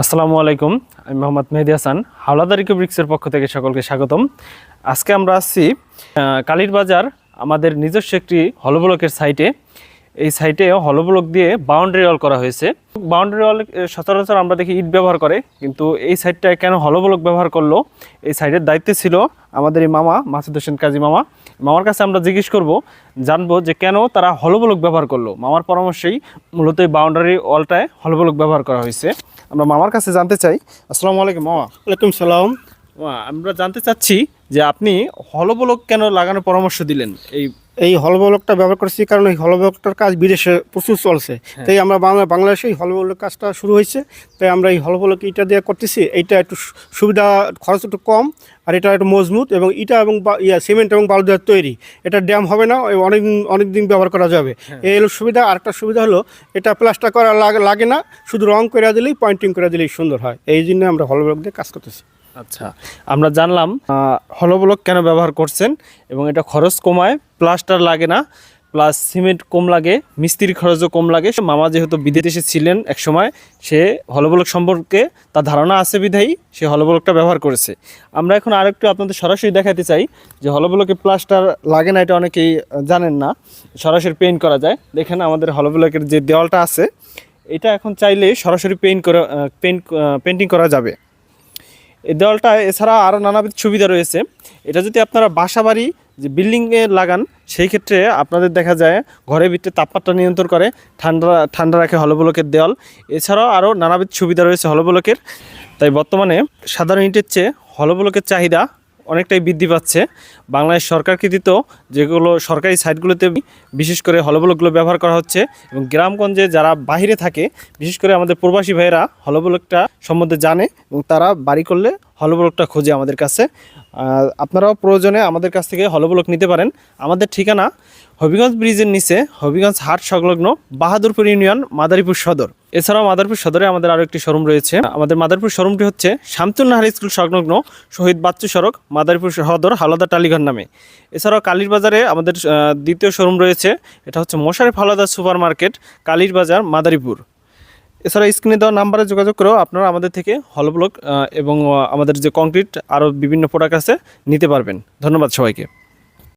আসসালামু আলাইকুম, আমি মোহাম্মদ মেহেদি হাসান, হাওলাদারি ব্রিক্সের পক্ষ থেকে সকলকে স্বাগতম। আজকে আমরা আসছি কালীর বাজার, আমাদের নিজস্ব একটি হলব্লকের সাইটে। এই সাইটে হলব্লক দিয়ে বাউন্ডারি ওয়াল করা হয়েছে। বাউন্ডারি ওয়াল সচরাচর আমরা দেখি ইট ব্যবহার করে, কিন্তু এই সাইটটায় কেন হলব্লক ব্যবহার করল? এই সাইটের দায়িত্বে ছিল আমাদের এই মামা, মাসুদ হোসেন কাজী মামা। মামার কাছে আমরা জিজ্ঞেস করব, জানব যে কেন তারা হলব্লক ব্যবহার করল? মামার পরামর্শেই মূলত এই বাউন্ডারি ওয়ালটায় হলব্লক ব্যবহার করা হয়েছে। আমরা মামার কাছে জানতে চাই। আসসালামু আলাইকুম মামা। ওয়ালাইকুম সালাম। আমরা জানতে চাচ্ছি যে আপনি হলব্লক কেন লাগানোর পরামর্শ দিলেন? এই এই হলবলকটা ব্যবহার করছি কারণ এই হলবলকটার কাজ বিদেশে প্রচুর চলছে। তাই আমরা বাংলা বাংলাদেশে এই হলবলক কাজটা শুরু হয়েছে। তাই আমরা এই হলবলক ইটা দিয়ে করতেছি। এইটা একটু সুবিধা খরচ একটু কম আর এটা একটু মজবুত এবং ইটা এবং ইয়া সিমেন্ট এবং বালু দেওয়ার তৈরি। এটা ড্যাম হবে না অনেক অনেক দিন ব্যবহার করা যাবে। এই হলো সুবিধা। আরেকটা সুবিধা হলো এটা প্লাস্টার করা লাগে না। শুধু রং করে দিলেই পয়েন্টিং করে দিলেই সুন্দর হয়। এই জন্য আমরা হলবলক দিয়ে কাজ করতেছি। আচ্ছা আমরা জানলাম হলব্লক কেন ব্যবহার করছেন এবং এটা খরচ কমায়, প্লাস্টার লাগে না, প্লাস সিমেন্ট কম লাগে, মিস্ত্রির খরচও কম লাগে। মামা যেহেতু বিদেশে ছিলেন এক সময় সে হলব্লক সম্পর্কে তার ধারণা আছে বিধায়ী সে হলব্লকটা ব্যবহার করেছে। আমরা এখন আরেকটু আপনাদের সরাসরি দেখাতে চাই যে হলব্লকে প্লাস্টার লাগে না, এটা অনেকেই জানেন না। সরাসরি পেইন্ট করা যায়। দেখেন আমাদের হলব্লকের যে দেওয়ালটা আছে, এটা এখন চাইলে সরাসরি পেইন্ট করা পেইন্ট পেন্টিং করা যাবে। এই দেওয়ালটা এছাড়া আরও নানাবিধ সুবিধা রয়েছে। এটা যদি আপনারা বাসা বাড়ি যে বিল্ডিংয়ে লাগান, সেই ক্ষেত্রে আপনাদের দেখা যায় ঘরের ভিতরে তাপমাত্রা নিয়ন্ত্রণ করে, ঠান্ডা ঠান্ডা রাখে হলবলকের দেওয়াল। এছাড়াও আরও নানাবিধ সুবিধা রয়েছে হলবলকের। তাই বর্তমানে সাধারণ ইটের চেয়ে হলবলকের চাহিদা অনেকটাই বৃদ্ধি পাচ্ছে। বাংলাদেশ সরকার কৃতিত যেগুলো সরকারি সাইটগুলোতে বিশেষ করে হলব্লকগুলো ব্যবহার করা হচ্ছে এবং গ্রামগঞ্জে যারা বাইরে থাকে, বিশেষ করে আমাদের প্রবাসী ভাইয়েরা হলব্লকটা সম্বন্ধে জানে এবং তারা বাড়ি করলে হলব্লকটা খোঁজে আমাদের কাছে। আপনারাও প্রয়োজনে আমাদের কাছ থেকে হলব্লক নিতে পারেন। আমাদের ঠিকানা হবিগঞ্জ ব্রিজের নিচে হবিগঞ্জ হাট সংলগ্ন বাহাদুরপুর ইউনিয়ন মাদারীপুর সদর। এছাড়াও মাদারপুর সদরে আমাদের আরও একটি শোরুম রয়েছে। আমাদের মাদারপুর শোরুমটি হচ্ছে শামতুল্লাহার স্কুল সংলগ্ন শহীদ বাচ্চু সড়ক, মাদারীপুর সদর হাওলাদার টালিঘর নামে। এছাড়াও কালীর বাজারে আমাদের দ্বিতীয় শোরুম রয়েছে, এটা হচ্ছে মোশারেফ হাওলাদার সুপার মার্কেট কালীর বাজার মাদারীপুর। এছাড়া স্ক্রিনে দেওয়া নাম্বারে যোগাযোগ করেও আপনারা আমাদের থেকে হলব্লক এবং আমাদের যে কংক্রিট আরও বিভিন্ন প্রোডাক্ট আছে, নিতে পারবেন। ধন্যবাদ সবাইকে।